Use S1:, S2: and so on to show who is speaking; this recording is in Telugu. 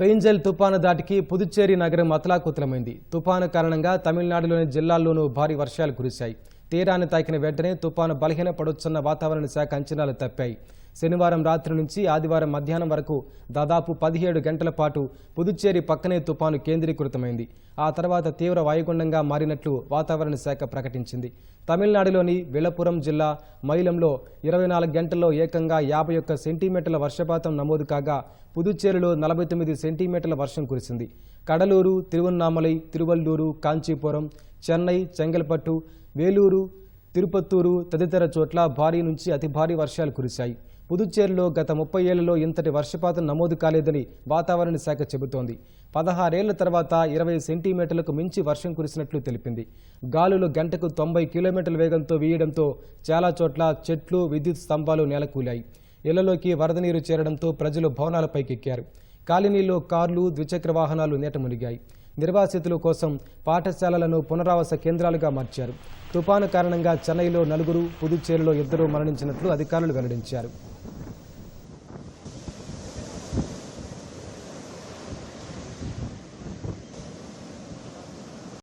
S1: ఫెయిన్జల్ తుపాను దాటికి పుదుచ్చేరి నగరం అతలాకుతలమైంది. తుపాను కారణంగా తమిళనాడులోని జిల్లాల్లోనూ భారీ వర్షాలు కురిశాయి. తీరాన్ని తాకిన వెంటనే తుపాను బలహీనపడొచ్చన్న వాతావరణ శాఖ అంచనాలు తప్పాయి. శనివారం రాత్రి నుంచి ఆదివారం మధ్యాహ్నం వరకు దాదాపు పదిహేడు గంటల పాటు పుదుచ్చేరి పక్కనే తుపాను కేంద్రీకృతమైంది. ఆ తర్వాత తీవ్ర వాయుగుండంగా మారినట్లు వాతావరణ శాఖ ప్రకటించింది. తమిళనాడులోని విలపురం జిల్లా మైలంలో ఇరవై నాలుగు గంటల్లో ఏకంగా యాభై ఒక్క సెంటీమీటర్ల వర్షపాతం నమోదు కాగా పుదుచ్చేరిలో నలభై తొమ్మిది సెంటీమీటర్ల వర్షం కురిసింది. కడలూరు తిరువన్నామలై తిరువల్లూరు కాంచీపురం చెన్నై చెంగల్పట్టు వేలూరు తిరుపత్తూరు తదితర చోట్ల భారీ నుంచి అతి భారీ వర్షాలు కురిశాయి. పుదుచ్చేరిలో గత ముప్పై ఏళ్ళలో ఇంతటి వర్షపాతం నమోదు కాలేదని వాతావరణ శాఖ చెబుతోంది. పదహారేళ్ళ తర్వాత ఇరవై సెంటీమీటర్లకు మించి వర్షం కురిసినట్లు తెలిపింది. గాలులు గంటకు తొంభై కిలోమీటర్ల వేగంతో వీయడంతో చాలా చోట్ల చెట్లు విద్యుత్ స్తంభాలు నేలకూలాయి. ఇళ్ళలోకి వరద నీరు చేరడంతో ప్రజలు భవనాలపైకెక్కారు. కాలనీలో కార్లు ద్విచక్ర వాహనాలు నీట మునిగాయి. నిర్వాసితుల కోసం పాఠశాలలను పునరావాస కేంద్రాలుగా మార్చారు. తుపాను కారణంగా చెన్నైలో నలుగురు పుదుచ్చేరిలో ఇద్దరు మరణించినట్లు అధికారులు వెల్లడించారు.